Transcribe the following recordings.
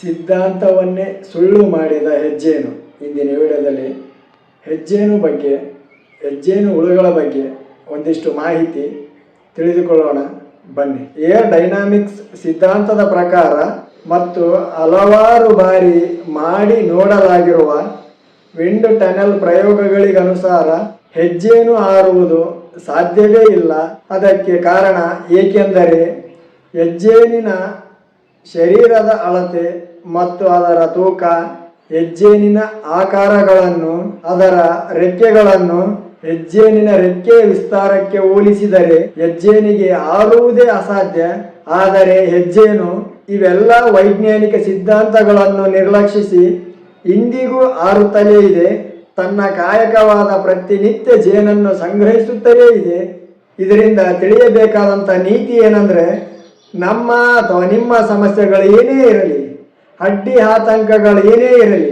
ಸಿದ್ಧಾಂತವನ್ನೇ ಸುಳ್ಳು ಮಾಡಿದ ಹೆಜ್ಜೇನು ಇಂದಿನ ವಿಡಿಯೋದಲ್ಲಿ. ಹೆಜ್ಜೇನು ಬಗ್ಗೆ ಹೆಜ್ಜೇನು ಹುಳುಗಳ ಬಗ್ಗೆ ಒಂದಿಷ್ಟು ಮಾಹಿತಿ ತಿಳಿದುಕೊಳ್ಳೋಣ. ಬನ್ನಿ. ಏರ್ ಡೈನಾಮಿಕ್ಸ್ ಸಿದ್ಧಾಂತದ ಪ್ರಕಾರ ಮತ್ತು ಹಲವಾರು ಬಾರಿ ಮಾಡಿ ನೋಡಲಾಗಿರುವ ವಿಂಡ್ ಟನಲ್ ಪ್ರಯೋಗಗಳಿಗನುಸಾರ ಹೆಜ್ಜೇನು ಹಾರುವುದು ಸಾಧ್ಯವೇ ಇಲ್ಲ. ಅದಕ್ಕೆ ಕಾರಣ ಏಕೆಂದರೆ ಹೆಜ್ಜೇನಿನ ಶರೀರದ ಅಳತೆ ಮತ್ತು ಅದರ ತೂಕ ಹೆಜ್ಜೇನಿನ ಆಕಾರಗಳನ್ನು, ಅದರ ರೆಕ್ಕೆಗಳನ್ನು ಹೆಜ್ಜೇನಿನ ರೆಕ್ಕೆ ವಿಸ್ತಾರಕ್ಕೆ ಹೋಲಿಸಿದರೆ ಹೆಜ್ಜೇನಿಗೆ ಹಾರುವುದೇ ಅಸಾಧ್ಯ. ಆದರೆ ಹೆಜ್ಜೇನು ಇವೆಲ್ಲ ವೈಜ್ಞಾನಿಕ ಸಿದ್ಧಾಂತಗಳನ್ನು ನಿರ್ಲಕ್ಷಿಸಿ ಇಂದಿಗೂ ಆರುತ್ತಲೇ ಇದೆ. ತನ್ನ ಕಾಯಕವಾದ ಪ್ರತಿನಿತ್ಯ ಜೇನನ್ನು ಸಂಗ್ರಹಿಸುತ್ತಲೇ ಇದೆ. ಇದರಿಂದ ತಿಳಿಯಬೇಕಾದಂಥ ನೀತಿ ಏನಂದ್ರೆ, ನಮ್ಮ ಅಥವಾ ನಿಮ್ಮ ಸಮಸ್ಯೆಗಳು ಏನೇ ಇರಲಿ ಅಡ್ಡಿ ಆತಂಕಗಳು ಏನೇ ಇರಲಿ,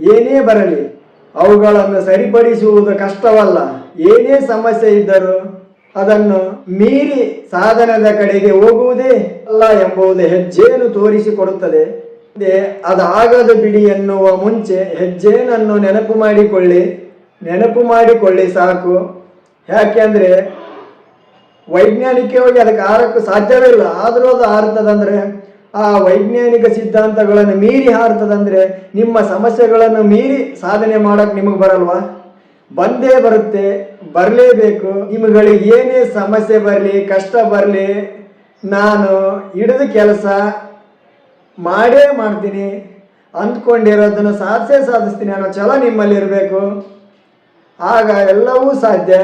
ಏನೇ ಬರಲಿ, ಅವುಗಳನ್ನು ಸರಿಪಡಿಸುವುದು ಕಷ್ಟವಲ್ಲ. ಏನೇ ಸಮಸ್ಯೆ ಇದ್ದರೂ ಅದನ್ನು ಮೀರಿ ಸಾಧನದ ಕಡೆಗೆ ಹೋಗುವುದೇ ಅಲ್ಲ ಎಂಬುದು ಹೆಜ್ಜೆಯನ್ನು ತೋರಿಸಿಕೊಡುತ್ತದೆ. ಅದೇ ಅದಾಗದು ಬಿಡಿ ಎನ್ನುವ ಮುಂಚೆ ಹೆಜ್ಜೆನನ್ನು ನೆನಪು ಮಾಡಿಕೊಳ್ಳಿ. ನೆನಪು ಮಾಡಿಕೊಳ್ಳಿ ಸಾಕು. ಯಾಕೆಂದ್ರೆ ವೈಜ್ಞಾನಿಕವಾಗಿ ಅದಕ್ಕೆ ಆರಕ್ಕೂ ಸಾಧ್ಯವೇ ಇಲ್ಲ. ಆದರೂ ಅದು ಹಾರ್ತದಂದ್ರೆ ಆ ವೈಜ್ಞಾನಿಕ ಸಿದ್ಧಾಂತಗಳನ್ನು ಮೀರಿ ಹಾರ್ತದಂದ್ರೆ ನಿಮ್ಮ ಸಮಸ್ಯೆಗಳನ್ನು ಮೀರಿ ಸಾಧನೆ ಮಾಡಕ್ ನಿಮಗೆ ಬರಲ್ವಾ? ಬಂದೇ ಬರುತ್ತೆ, ಬರಲೇಬೇಕು. ನಿಮಗಳಿಗೆ ಏನೇ ಸಮಸ್ಯೆ ಬರಲಿ, ಕಷ್ಟ ಬರಲಿ, ನಾನು ಹಿಡಿದು ಕೆಲಸ ಮಾಡೇ ಮಾಡ್ತೀನಿ. ಅಂದ್ಕೊಂಡಿರೋದನ್ನು ಸಾಧಿಸೇ ಸಾಧಿಸ್ತೀನಿ ಅನ್ನೋ ಛಲ ನಿಮ್ಮಲ್ಲಿ ಇರಬೇಕು ಆಗ ಎಲ್ಲವೂ ಸಾಧ್ಯ.